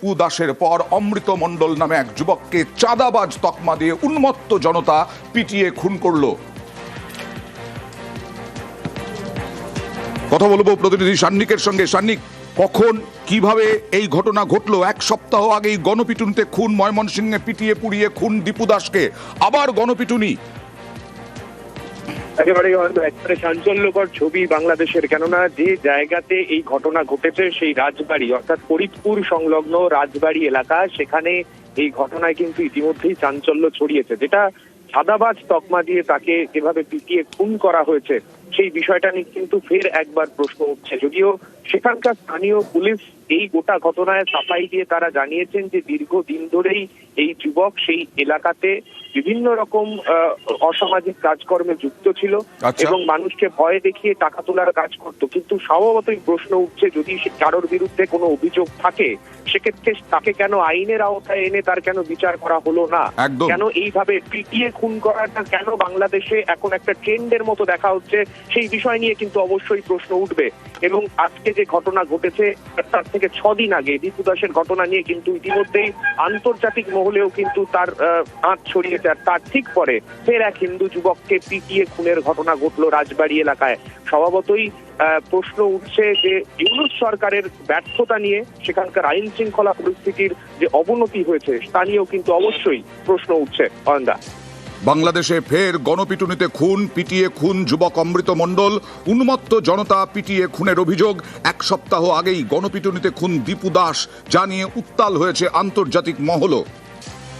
দীপু দাসের পর অমৃত মণ্ডল নামে এক যুবককে চাঁদাবাজ তকমা দিয়ে উন্মত্ত জনতা পিটিয়ে খুন করল। কথা বলব প্রতিনিধি সান্নিকের সঙ্গে। সান্নিক, কখন, কীভাবে এই ঘটনা ঘটলো? এক সপ্তাহ আগেই গণপিটুনিতে খুন ময়মনসিংহে পিটিয়ে পুড়িয়ে খুন দীপু দাসকে। আবার গণপিটুনি একেবারে হয়তো একবারে চাঞ্চল্যকর ছবি বাংলাদেশের, কেননা যে জায়গাতে এই ঘটনা ঘটেছে সেই রাজবাড়ি, অর্থাৎ ফরিদপুর সংলগ্ন রাজবাড়ি এলাকা, সেখানে এই ঘটনায় কিন্তু ইতিমধ্যেই চাঞ্চল্য ছড়িয়েছে, যেটা সাদাবাজ তকমা দিয়ে তাকে যেভাবে পিটিয়ে খুন করা হয়েছে, সেই বিষয়টা নিয়ে কিন্তু ফের একবার প্রশ্ন উঠছে। যদিও সেখানকার স্থানীয় পুলিশ এই গোটা ঘটনায় সাফাই দিয়ে তারা জানিয়েছেন যে দীর্ঘদিন ধরেই এই যুবক সেই এলাকাতে বিভিন্ন রকম আহ, অসামাজিক কাজকর্মে যুক্ত ছিল আচ্ছা। এবং মানুষকে ভয় দেখিয়ে টাকা তোলার কাজ করত। কিন্তু স্বভাবতই প্রশ্ন উঠছে যদি কারোর বিরুদ্ধে কোনো অভিযোগ থাকে সেক্ষেত্রে তাকে কেন আইনের আওতায় এনে তার কেন বিচার করা হলো না? কেন এইভাবে পিটিয়ে খুন করাটা কেন বাংলাদেশে এখন একটা ট্রেন্ডের মতো দেখা হচ্ছে সেই বিষয় নিয়ে কিন্তু অবশ্যই প্রশ্ন উঠবে। এবং আজকে যে ঘটনা ঘটেছে তার থেকে ছদিন আগে দীপু দাসের ঘটনা নিয়ে কিন্তু ইতিমধ্যেই আন্তর্জাতিক মহলেও কিন্তু তার আঁচ ছড়িয়েছে আর তার ঠিক পরে ফের এক হিন্দু যুবককে পিটিয়ে খুনের ঘটনা ঘটলো রাজবাড়ি এলাকায়। স্বভাবতই প্রশ্ন উঠছে যে ইউনুস সরকারের ব্যর্থতা নিয়ে সেখানকার আইন শৃঙ্খলা পরিস্থিতির যে অবনতি হয়েছে, তা নিয়েও কিন্তু অবশ্যই প্রশ্ন উঠছে। অয়ন্দা বাংলাদেশে ফের গণপিটুনিতে খুন, পিটিয়ে খুন যুবক অমৃত মণ্ডল, উন্মত্ত জনতা পিটিয়ে খুনের অভিযোগ। এক সপ্তাহ আগেই গণপিটুনিতে খুন দীপু দাস, যা নিয়ে উত্তাল হয়েছে আন্তর্জাতিক মহলও।